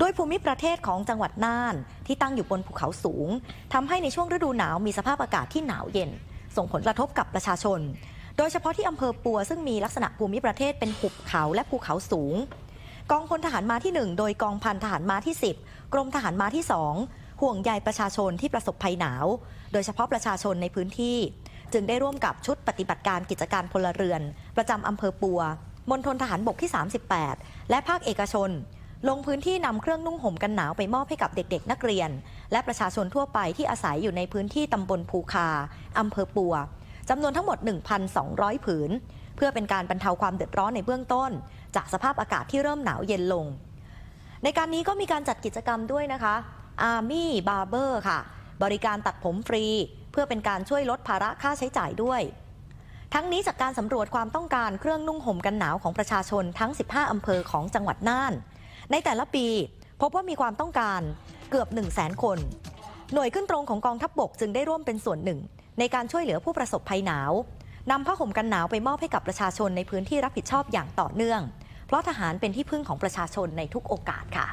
โดยภูมิประเทศของจังหวัดน่าน ที่ตั้งอยู่บนภูเขาสูงทำให้ในช่วงฤดูหนาวมีสภาพอากาศที่หนาวเย็น ส่งผลกระทบกับประชาชน โดยเฉพาะที่อำเภอปัวซึ่งมีลักษณะภูมิประเทศเป็นหุบเขาและภูเขาสูง กองพลทหารมาที่ 1 โดยกองพันทหารมาที่ 10 กรมทหารมาที่ 2 ห่วงใยประชาชนที่ประสบภัยหนาว โดยเฉพาะประชาชนในพื้นที่ จึงได้ร่วมกับชุดปฏิบัติการกิจการพลเรือน ประจำอำเภอปัวมณฑลทหารบกที่ 38 และภาคเอกชน ลงพื้นที่นำเครื่องนุ่งห่มกันหนาวไปมอบให้กับเด็กๆ นักเรียน และประชาชนทั่วไปที่อาศัยอยู่ในพื้นที่ตำบลภูคาอำเภอปัวจำนวนทั้งหมด 1,200 ผืน เพื่อเป็นการบรรเทาความเดือดร้อนในเบื้องต้น จากสภาพอากาศที่เริ่มหนาวเย็นลง ในการนี้ก็มีการจัดกิจกรรมด้วยนะคะ Army Barber ค่ะ บริการตัดผมฟรี เพื่อเป็นการช่วยลดภาระค่าใช้จ่ายด้วย ทั้งนี้จากการสำรวจความต้องการเครื่องนุ่งห่มกันหนาวของประชาชนทั้ง 15 อำเภอของจังหวัดน่าน ในแต่ละปีพบว่ามีความต้องการเกือบ 1 0 0 0 0แสนคน หน่วยขึ้นตรงของกองทัพบบกจึงได้ร่วมเป็นส่วนหนึ่ง ในการช่วยเหลือผู้ประสบภัยหนาวนำผ้าห่มกันหนาวไปมอบให้กับประชาชนในพื้นที่รับผิดชอบอย่างต่อเนื่อง เพราะทหารเป็นที่พึ่งของประชาชนในทุกโอกาสค่ะ